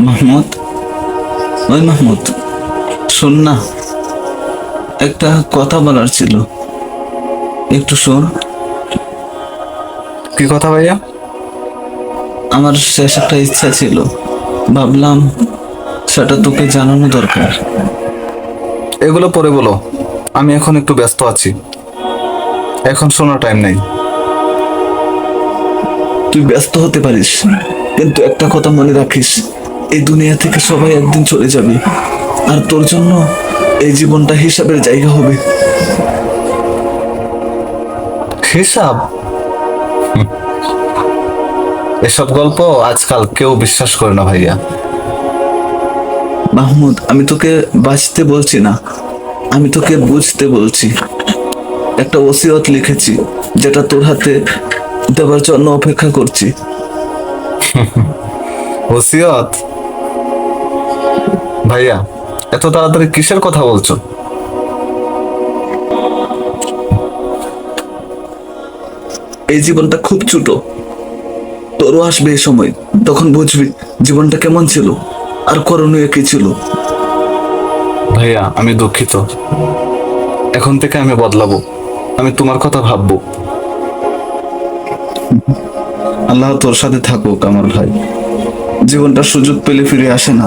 মাহমুদ। ওই মাহমুদ শোন না একটা কথা বলার ছিল। একটু শোন। কি কথা ভাইয়া? আমার শেষ একটা ইচ্ছা ছিল। ভাবলাম সেটা তোকে জানানো দরকার। এগুলো পরে বলো। আমি এখন একটু ব্যস্ত আছি। এখন শোনার টাইম নেই। তুই ব্যস্ত হতে পারিস কিন্তু একটা কথা মনে রাখিস। এই দুনিয়া থেকে সবাই একদিন চলে যাবে। আর তোর জন্য এই জীবনটা হিসাবের জায়গা হবে। হিসাব? এসব গল্প আজকাল কেউ বিশ্বাস করে না ভাইয়া। মাহমুদ আমি তোকে বাঁচতে বলছি না। আমি তোকে বুঝতে বলছি। একটা ওসিয়ত লিখেছি যেটা তোর হাতে দেওয়ার জন্য অপেক্ষা করছি। ওসিয়ত? ভাইয়া এত তাড়াতাড়ি কিসের কথা বলছো? এই জীবনটা খুব ছোট। তোরও আসবে এই সময় তখন বুঝবি জীবনটা কেমন ছিল আর করণীয় কি ছিল। ভাইয়া আমি দুঃখিত। এখন থেকে আমি বদলাবো। আমি তোমার কথা ভাববো। আল্লাহ তোর সাথে থাকুক আমার ভাই। জীবনটা সুযোগ পেলে ফিরে আসে না।